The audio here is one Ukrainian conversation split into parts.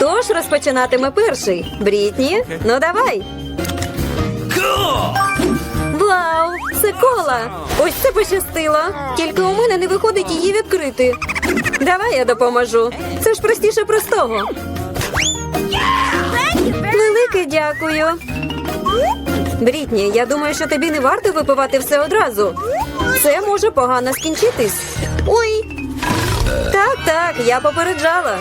Хто ж розпочинатиме перший? Брітні? Ну давай. Вау! Це кола! Ось це пощастило. Тільки у мене не виходить її відкрити. Давай я допоможу. Це ж простіше простого. Велике дякую. Брітні, я думаю, що тобі не варто випивати все одразу. Це може погано скінчитись. Ой. Так, так, я попереджала.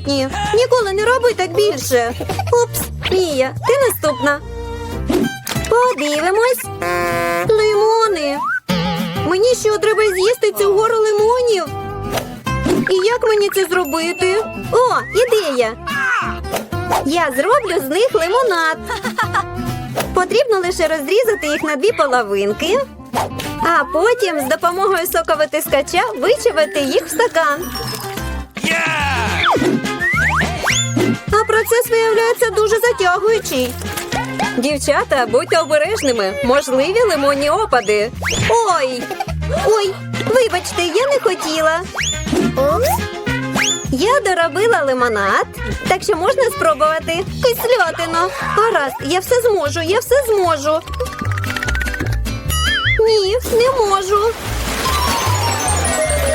Брітні, ніколи не роби так більше. Упс, Мія, ти наступна. Подивимось. Лимони. Мені що треба з'їсти цю гору лимонів? І як мені це зробити? О, ідея! Я зроблю з них лимонад. Потрібно лише розрізати їх на дві половинки, а потім з допомогою соковитискача вичавити їх в стакан. А процес виявляється дуже затягуючий. Дівчата, будьте обережними, можливі лимонні опади. Ой! Ой, вибачте, я не хотіла. Упс. Я доробила лимонад, так що можна спробувати. Кислятина. Гаразд, я все зможу, я все зможу. Ні, не можу.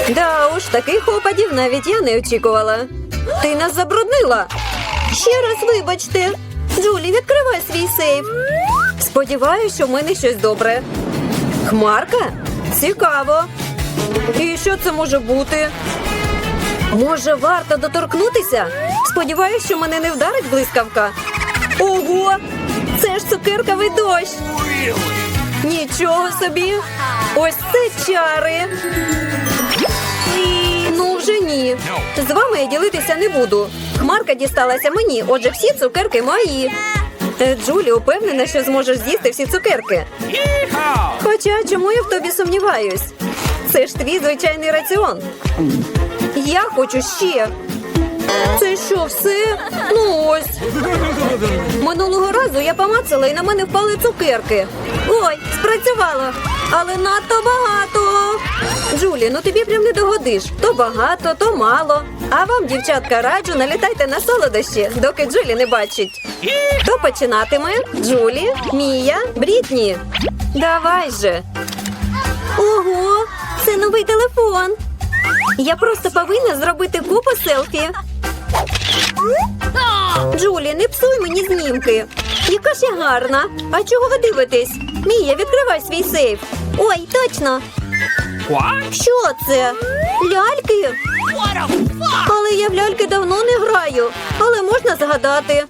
Да уж, таких опадів навіть я не очікувала. Ти нас забруднила. Ще раз вибачте. Джулі, відкривай свій сейф. Сподіваюся, що в мене щось добре. Хмарка? Цікаво. І що це може бути? Може, варто доторкнутися? Сподіваюсь, що мене не вдарить блискавка. Ого! Це ж цукерковий дощ. Нічого собі. Ось це чари. Ні. З вами я ділитися не буду. Хмарка дісталася мені, отже, всі цукерки мої. Е, Джулі упевнена, що зможеш з'їсти всі цукерки. Хоча чому я в тобі сумніваюсь? Це ж твій звичайний раціон. Я хочу ще. Це що, все? Ну ось. Минулого разу я помацала і на мене впали цукерки. Ой, спрацювало. Але надто багато. Джулі, ну тобі прям не догодиш. То багато, то мало. А вам, дівчатка, раджу, налітайте на солодощі, доки Джулі не бачить. Хто починатиме? Джулі, Мія, Брітні. Давай же. Ого, це новий телефон. Я просто повинна зробити купу селфі. Джулі, не псуй мені знімки. Яка ж я гарна. А чого ви дивитесь? Мія, відкривай свій сейф. Ой, точно. Що це? Ляльки? Але я в ляльки давно не граю, але можна згадати.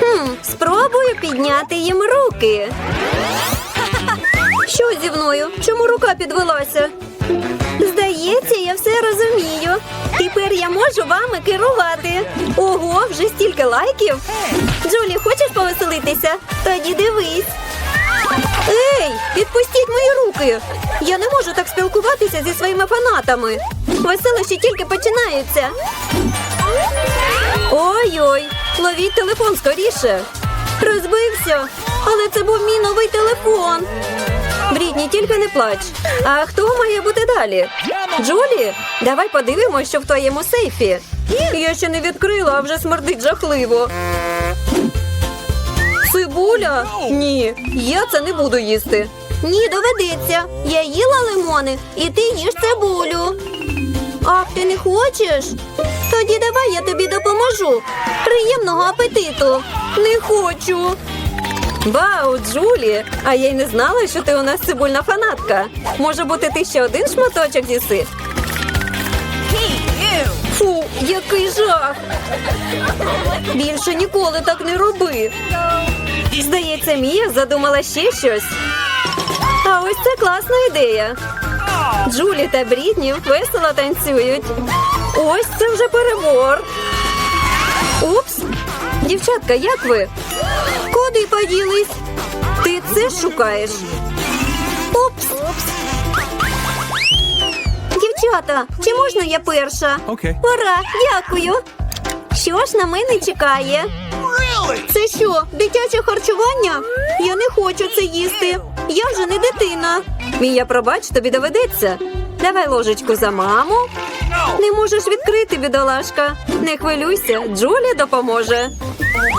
Хм, спробую підняти їм руки. Що зі мною? Чому рука підвелася? Здається, я все розумію. Тепер я можу вами керувати. Ого, вже стільки лайків. Джулі, хочеш повеселитися? Тоді дивись. Ей, відпустіть мої руки. Я не можу так спілкуватися зі своїми фанатами. Веселощі тільки починаються. Ой-ой, ловіть телефон скоріше. Розбився, але це був мій новий телефон. Брідні, тільки не плач. А хто має бути далі? Джулі, давай подивимось, що в твоєму сейфі. Я ще не відкрила, а вже смердить жахливо. Цибуля? Ні, я це не буду їсти. Ні, доведеться. Я їла лимони, і ти їш цибулю. Ах, ти не хочеш? Тоді давай я тобі допоможу. Приємного апетиту. Не хочу. Вау, Джулі! А я й не знала, що ти у нас цибульна фанатка. Може бути, ти ще один шматочок з'їси? Фу, який жах! Більше ніколи так не роби. Здається, Мія задумала ще щось. А ось це класна ідея. Джулі та Брітні весело танцюють. Ось це вже перебор. Упс. Дівчатка, як ви? Куди поділись? Ти це шукаєш? Упс. Дівчата, чи можна я перша? Окей. Ура, дякую. Що ж на мене чекає? Це що, дитяче харчування? Я не хочу це їсти. Я вже не дитина. Мія, пробач, тобі доведеться. Давай ложечку за маму. Не можеш відкрити, бідолашка. Не хвилюйся, Джулі допоможе.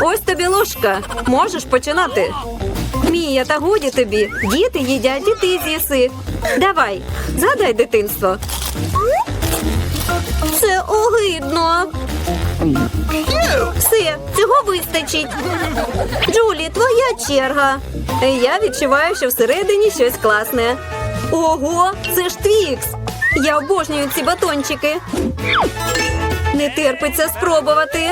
Ось тобі ложка. Можеш починати. Мія, та годі тобі. Діти їдять, і ти з'їси. Давай, згадай дитинство. Це огидно. Все, цього вистачить. Джулі, твоя черга. Я відчуваю, що всередині щось класне. Ого, це ж твікс. Я обожнюю ці батончики. Не терпиться спробувати.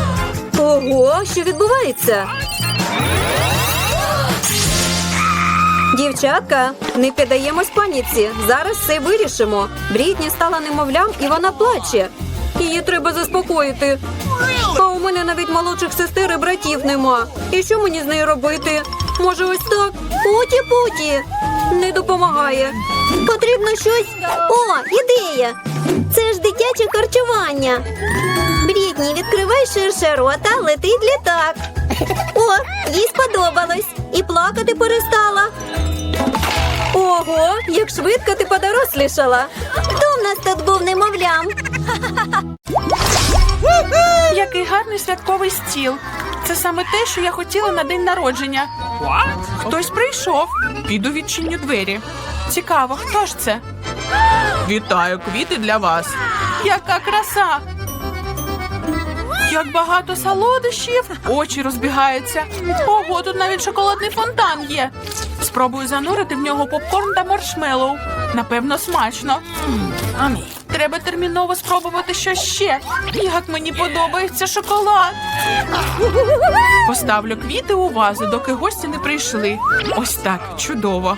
Ого, що відбувається? Дівчатка, не піддаємось паніці. Зараз все вирішимо. Брітні стала немовлям і вона плаче. Її треба заспокоїти. А у мене навіть молодших сестер і братів нема. І що мені з нею робити? Може, ось так? Путі-путі. Не допомагає. Потрібно щось. О, ідея! Це ж дитяче харчування. Брітні, відкривай ширше рота, летить літак. О, їй сподобалось. І плакати перестала. Ого, як швидко ти подорослішала. Хто в нас тут був немовлям? Який гарний святковий стіл. Це саме те, що я хотіла на день народження. Хтось прийшов. Піду відчиню двері. Цікаво, хто ж це? Вітаю, квіти для вас. Яка краса! Як багато солодощів, очі розбігаються. Ого, тут навіть шоколадний фонтан є. Спробую занурити в нього попкорн та маршмеллоу. Напевно, смачно. Треба терміново спробувати що ще. Як мені подобається шоколад. Поставлю квіти у вазу, доки гості не прийшли. Ось так, чудово.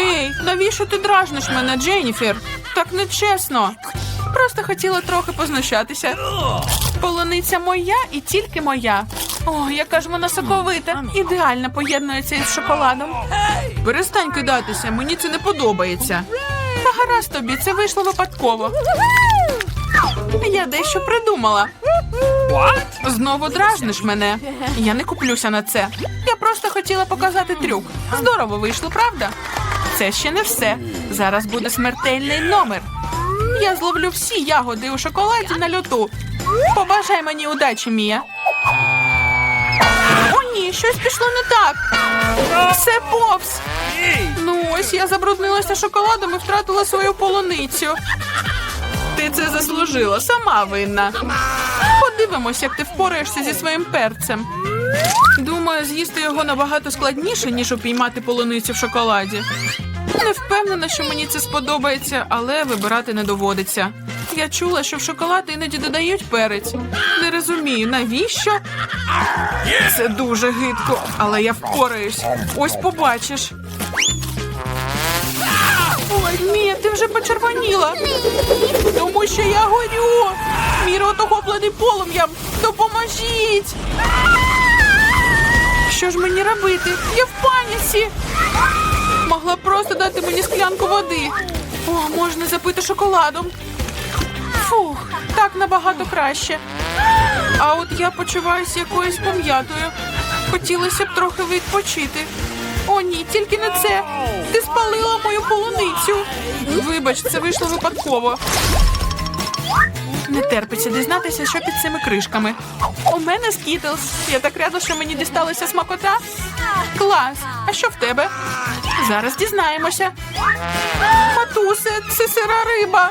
Ей, навіщо ти дражниш мене, Дженніфер? Так нечесно. Просто хотіла трохи познущатися. Полуниця моя і тільки моя. О, яка ж вона соковита. Ідеально поєднується із шоколадом. Перестань кидатися, мені це не подобається. Та гаразд тобі, це вийшло випадково. Я дещо придумала. Знову дражниш мене. Я не куплюся на це. Я просто хотіла показати трюк. Здорово вийшло, правда? Це ще не все. Зараз буде смертельний номер. Я зловлю всі ягоди у шоколаді на льоту. Побажай мені удачі, Мія. О, ні, щось пішло не так. Все повз. Ну ось я забруднилася шоколадом і втратила свою полуницю. Ти це заслужила, сама винна. Подивимось, як ти впораєшся зі своїм перцем. Думаю, з'їсти його набагато складніше, ніж упіймати полуницю в шоколаді. Не впевнена, що мені це сподобається, але вибирати не доводиться. Я чула, що в шоколад іноді додають перець. Не розумію, навіщо? Це дуже гидко, але я впораюсь. Ось побачиш. Мія, ти вже почервоніла. Тому що я горю. Мій рот охоплений полум'ям. Допоможіть. Що ж мені робити? Я в паніці. Могла б просто дати мені склянку води. О, можна запити шоколадом. Фух, так набагато краще. А от я почуваюся якоюсь пом'ятою. Хотілося б трохи відпочити. О, ні, тільки не це. Ти спалила мою полуницю. Вибач, це вийшло випадково. Не терпиться дізнатися, що під цими кришками. У мене скітлс. Я так рада, що мені дісталася смакота. Клас. А що в тебе? Зараз дізнаємося. Матусе, це сира риба.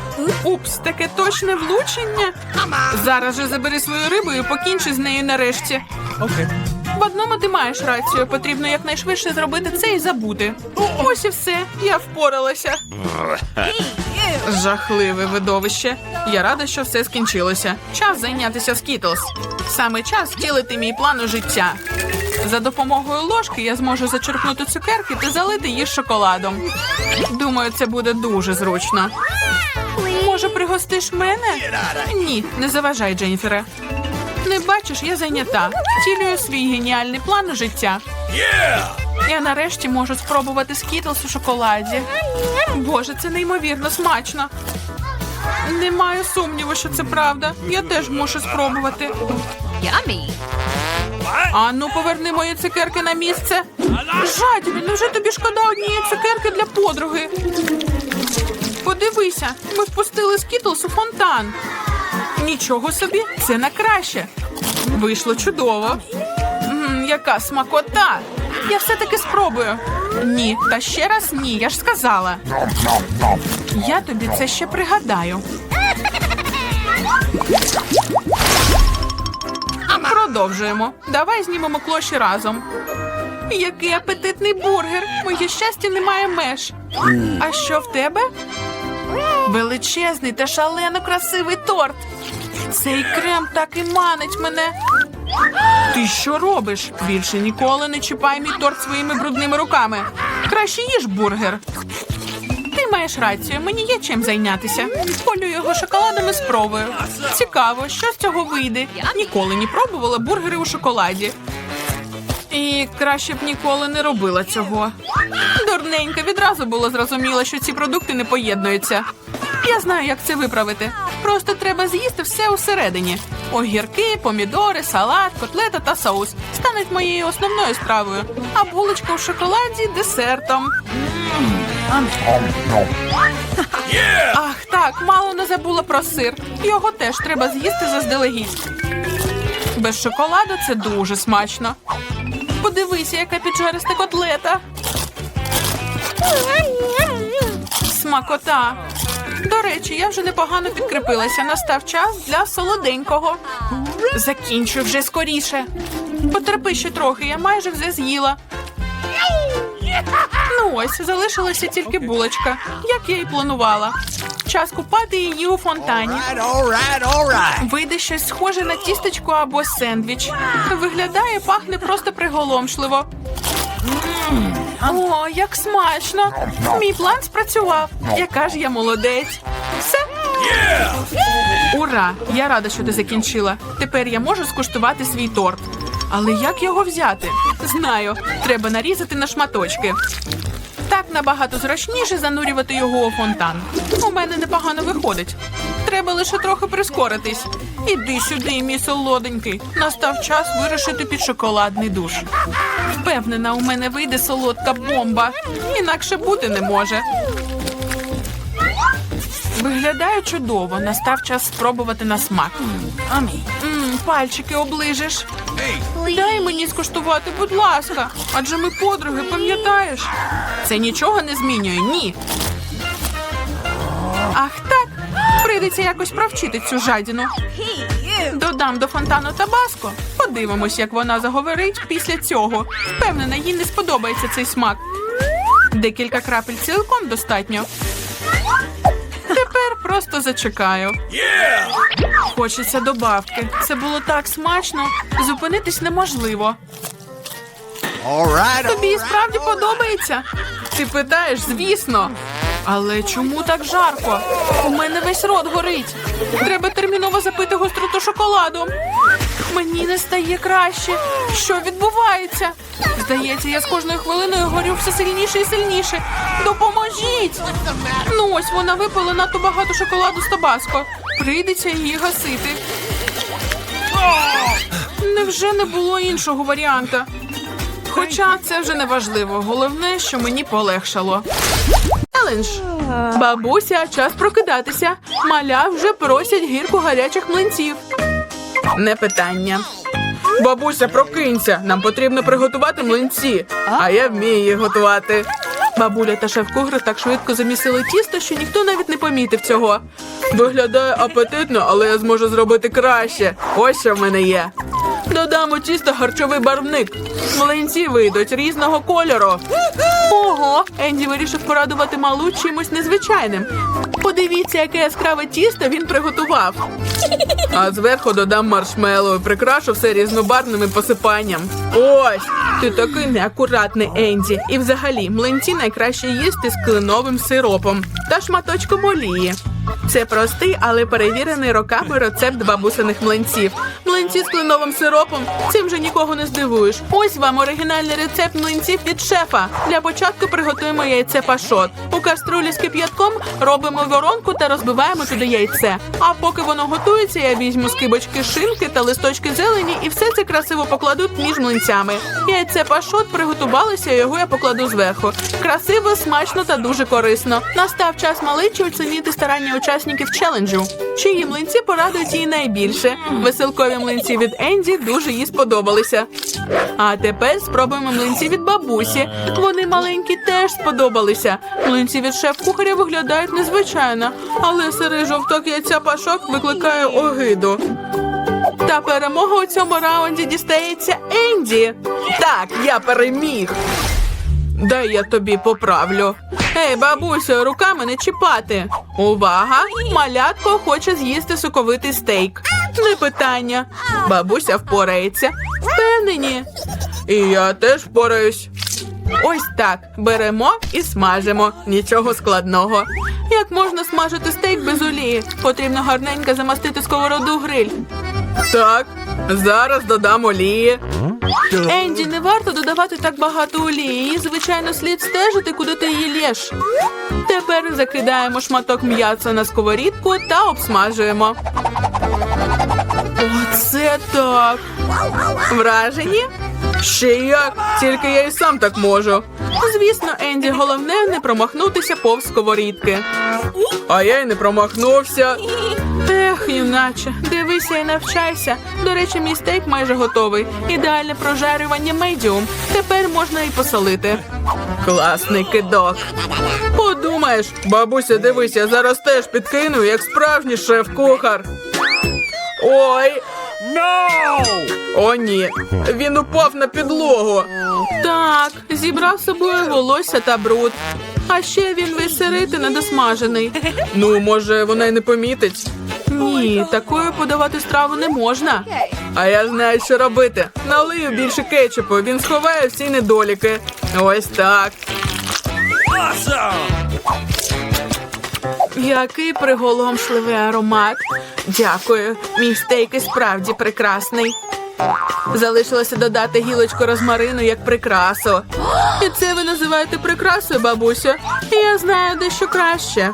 Упс, таке точне влучення. Зараз же забери свою рибу і покінчи з нею нарешті. В одному ти маєш рацію. Потрібно якнайшвидше зробити це і забути. Ось і все. Я впоралася. Жахливе видовище. Я рада, що все скінчилося. Час зайнятися скітлс. Саме час втілити мій план у життя. За допомогою ложки я зможу зачерпнути цукерки та залити їх шоколадом. Думаю, це буде дуже зручно. Може, пригостиш мене? Ні, не заважай, Дженніфере. Не бачиш, я зайнята. Втілюю свій геніальний план життя. Я нарешті можу спробувати скітлс у шоколаді. Боже, це неймовірно смачно. Не маю сумніву, що це правда. Я теж мушу спробувати. А ну поверни мої цукерки на місце. Жадібі, невже тобі шкода однієї цукерки для подруги? Подивися, ми впустили скітлс у фонтан. Нічого собі, це на краще. Вийшло чудово. М, яка смакота! Я все-таки спробую. Ні, та ще раз ні, я ж сказала. Я тобі це ще пригадаю. Продовжуємо. Давай знімемо клоші разом. Який апетитний бургер! Моє щастя немає меж. А що в тебе? Величезний та шалено красивий торт. Цей крем так і манить мене. Ти що робиш? Більше ніколи не чіпай мій торт своїми брудними руками. Краще їж бургер. Ти маєш рацію, мені є чим зайнятися. Полю його шоколадом і спробую. Цікаво, що з цього вийде. Ніколи не пробувала бургери у шоколаді. І краще б ніколи не робила цього. Дурненька, відразу було зрозуміло, що ці продукти не поєднуються. Я знаю, як це виправити. Просто треба з'їсти все усередині. Огірки, помідори, салат, котлета та соус стануть моєю основною стравою, а булочка у шоколаді десертом. Ах, так, мало не забула про сир. Його теж треба з'їсти заздалегідь. Без шоколаду це дуже смачно. Подивися, яка піджариста котлета. Смакота. До речі, я вже непогано підкріпилася. Настав час для солоденького. Закінчуй вже скоріше. Потерпи ще трохи, я майже все з'їла. Ну ось, залишилася тільки булочка, як я і планувала. Час купати її у фонтані. Вийде щось схоже на тістечко або сендвіч. Виглядає, пахне просто приголомшливо. О, як смачно! Мій план спрацював. Яка ж я молодець. Все. Ура! Я рада, що ти закінчила. Тепер я можу скуштувати свій торт. Але як його взяти? Знаю, треба нарізати на шматочки. Так набагато зручніше занурювати його у фонтан. У мене непогано виходить. Треба лише трохи прискоритись. Іди сюди, мій солоденький. Настав час вирушити під шоколадний душ. Впевнена, у мене вийде солодка бомба. Інакше бути не може. Виглядає чудово. Настав час спробувати на смак. Мм, пальчики оближеш. Дай мені скуштувати, будь ласка. Адже ми подруги, пам'ятаєш? Це нічого не змінює, ні. Прийдеться якось провчити цю жадіну. Додам до фонтану табаско. Подивимось, як вона заговорить після цього. Впевнена, їй не сподобається цей смак. Декілька крапель цілком достатньо. Тепер просто зачекаю. Хочеться добавки. Це було так смачно. Зупинитись неможливо. Тобі справді подобається? Ти питаєш, звісно. Але чому так жарко? У мене весь рот горить. Треба терміново запити гостроту шоколадом. Мені не стає краще. Що відбувається? Здається, я з кожною хвилиною горю все сильніше і сильніше. Допоможіть! Ну ось вона випила надто багато шоколаду з табаско. Прийдеться її гасити. Невже не було іншого варіанта? Хоча це вже не важливо. Головне, що мені полегшало. Челендж. Бабуся, час прокидатися. Маля вже просять гірку гарячих млинців. Не питання. Бабуся, прокинься. Нам потрібно приготувати млинці, а я вмію їх готувати. Бабуля та шеф-кухар так швидко замісили тісто, що ніхто навіть не помітив цього. Виглядає апетитно, але я зможу зробити краще. Ось що в мене є. Додамо тісто харчовий барвник. Млинці вийдуть різного кольору. Ого, Енді вирішив порадувати малу чимось незвичайним. Подивіться, яке яскраве тісто він приготував. А зверху додам маршмеллоу і прикрашу все різнобарвним посипанням. Ось, ти такий неакуратний Енді. І взагалі млинці найкраще їсти з кленовим сиропом та шматочком олії. Це простий, але перевірений роками рецепт бабусиних млинців. Млинці з кленовим сиропом цим же нікого не здивуєш. Ось вам оригінальний рецепт млинців від шефа. Для початку приготуємо яйце пашот. У каструлі з кип'ятком робимо воронку та розбиваємо туди яйце. А поки воно готується, я візьму з кибочки шинки та листочки зелені і все це красиво покладу між млинцями. Яйце пашот приготувалося, його я покладу зверху. Красиво, смачно та дуже корисно. Настав час маличі оцінити старання учасників челенджу. Чиї млинці порадують їй найбільше. Веселкові млинці від Енді дуже їй сподобалися. А тепер спробуємо млинці від бабусі. Вони маленькі теж сподобалися. Млинці від шеф-кухаря виглядають незвичайно, але сирий жовток яйця пашок викликає огиду. Та перемога у цьому раунді дістається Енді. Так, я переміг. Дай я тобі поправлю. Ей, бабусю, руками не чіпати. Увага! Малятко хоче з'їсти соковитий стейк. Не питання. Бабуся впорається. Впевнені. І я теж впораюсь. Ось так. Беремо і смажимо. Нічого складного. Як можна смажити стейк без олії? Потрібно гарненько замастити сковороду гриль. Так, зараз додам олії. Енді, не варто додавати так багато олії. Звичайно, слід стежити, куди ти її лєш. Тепер закидаємо шматок м'яса на сковорідку та обсмажуємо. Оце так. Вражені? Ще як, тільки я і сам так можу. Звісно, Енді, головне не промахнутися повз сковорідки. А я й не промахнувся. Ех, юначе, дивися і навчайся. До речі, мій стейк майже готовий. Ідеальне прожарювання медіум. Тепер можна і посолити. Класний кидок. Подумаєш, бабуся, дивись, я зараз теж підкину, як справжній шеф-кухар. Ой, No! о, ні, він упав на підлогу. Так, зібрав з собою волосся та бруд. А ще він весь сирий та недосмажений. Ну, може, вона й не помітить. Ні, такою подавати страву не можна. А я знаю, що робити. Налию більше кетчупу, він сховає всі недоліки. Ось так. Який приголомшливий аромат. Дякую. Мій стейк і справді прекрасний. Залишилося додати гілочку розмарину як прикрасу. І це ви називаєте прикрасою, бабусю? Я знаю дещо краще.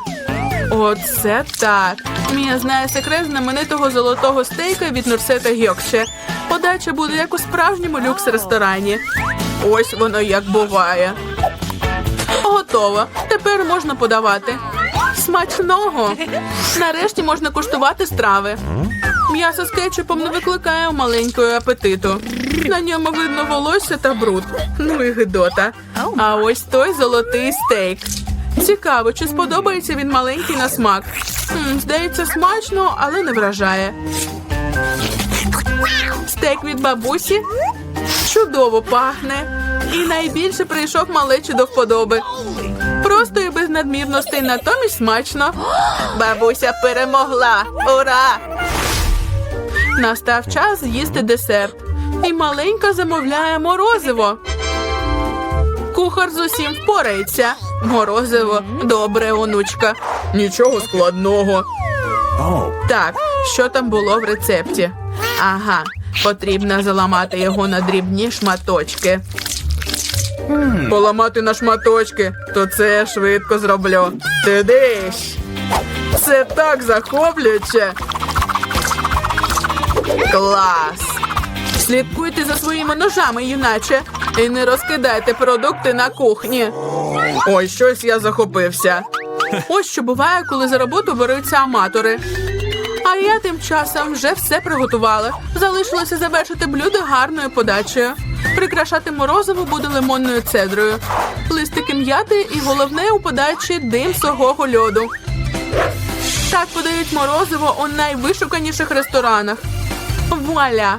Оце так. Мія знає секрет знаменитого золотого стейка від Нурсета Гьокше. Подача буде як у справжньому люкс-ресторані. Ось воно як буває. Готово. Тепер можна подавати. Смачного. Нарешті можна куштувати страви. М'ясо з кетчупом не викликає маленького апетиту. На ньому видно волосся та бруд. Ну і гидота. А ось той золотий стейк. Цікаво, чи сподобається він маленький на смак. М, здається, смачно, але не вражає. Стейк від бабусі чудово пахне. І найбільше прийшов малечі до вподоби. Просто і без надмірностей, натомість смачно. Бабуся перемогла! Ура! Настав час з'їсти десерт. І маленька замовляє морозиво. Кухар з усім впорається. Морозиво, добре, онучка. Нічого складного. Так, що там було в рецепті? Ага, потрібно заламати його на дрібні шматочки. Поламати на шматочки, то це я швидко зроблю. Ти диш. Це так захоплююче. Клас. Слідкуйте за своїми ножами, юначе, і не розкидайте продукти на кухні. Ой, щось я захопився. Ось що буває, коли за роботу беруться аматори. А я тим часом вже все приготувала. Залишилося завершити блюдо гарною подачею. Прикрашати морозиво буде лимонною цедрою, листики м'яти і головне у подачі дим сухого льоду. Так подають морозиво у найвишуканіших ресторанах. Вуаля!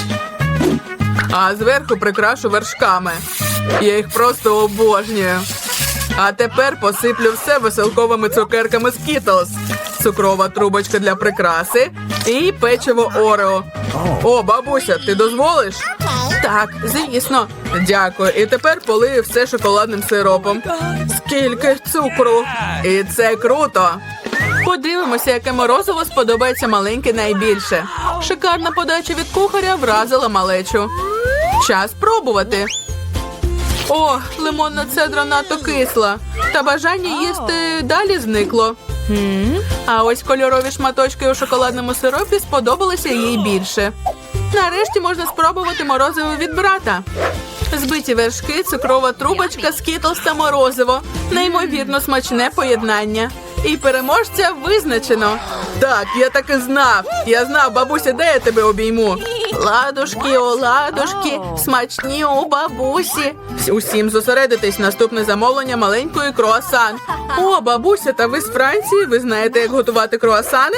А зверху прикрашу вершками. Я їх просто обожнюю. А тепер посиплю все веселковими цукерками Skittles. Цукрова трубочка для прикраси і печиво Орео. О, бабуся, ти дозволиш? Так, звісно. Дякую. І тепер полию все шоколадним сиропом. Скільки цукру! І це круто. Подивимося, яке морозиво сподобається маленьке найбільше. Шикарна подача від кухаря вразила малечу. Час пробувати. О, лимонна цедра надто кисла. Та бажання їсти далі зникло. А ось кольорові шматочки у шоколадному сиропі сподобалися їй більше. Нарешті можна спробувати морозиво від брата. Збиті вершки, цукрова трубочка, скітлс та морозиво. Неймовірно смачне поєднання. І переможця визначено. Так, я так і знав. Я знав, бабуся, де я тебе обійму. Ладушки, ладушки, смачні у бабусі. Усім зосередитись, наступне замовлення маленької круасан. О, бабуся, та ви з Франції? Ви знаєте, як готувати круасани?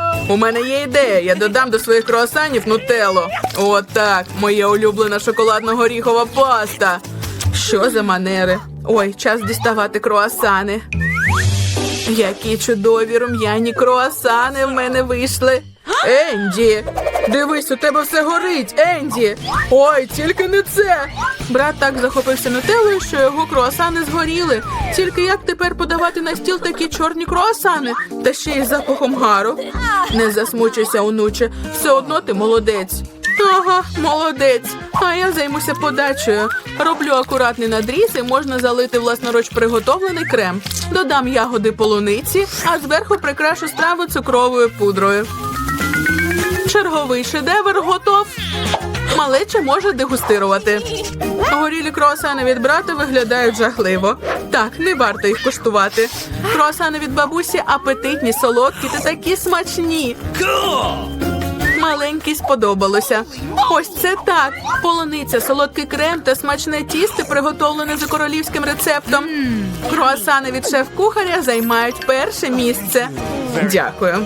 У мене є ідея. Я додам до своїх круасанів нутелло. Отак, так, моя улюблена шоколадно-горіхова паста. Що за манери? Ой, час діставати круасани. Які чудові рум'яні круасани в мене вийшли. Енді, дивись, у тебе все горить, Енді. Ой, тільки не це. Брат так захопився нутеллою, що його круасани згоріли. Тільки як тепер подавати на стіл такі чорні круасани, та ще й запахом гару. Не засмучуйся, онуче, все одно ти молодець. Ага, молодець. А я займуся подачею. Роблю акуратний надріз і можна залити власноруч приготовлений крем. Додам ягоди полуниці, а зверху прикрашу страву цукровою пудрою. Черговий шедевр готов. Малеча може дегустирувати. Горілі круасани від брата виглядають жахливо. Так, не варто їх куштувати. Круасани від бабусі апетитні, солодкі та такі смачні. Маленький сподобалося. Ось це так. Полуниця, солодкий крем та смачне тісто, приготовлене за королівським рецептом. Круасани від шеф-кухаря займають перше місце. Дякую.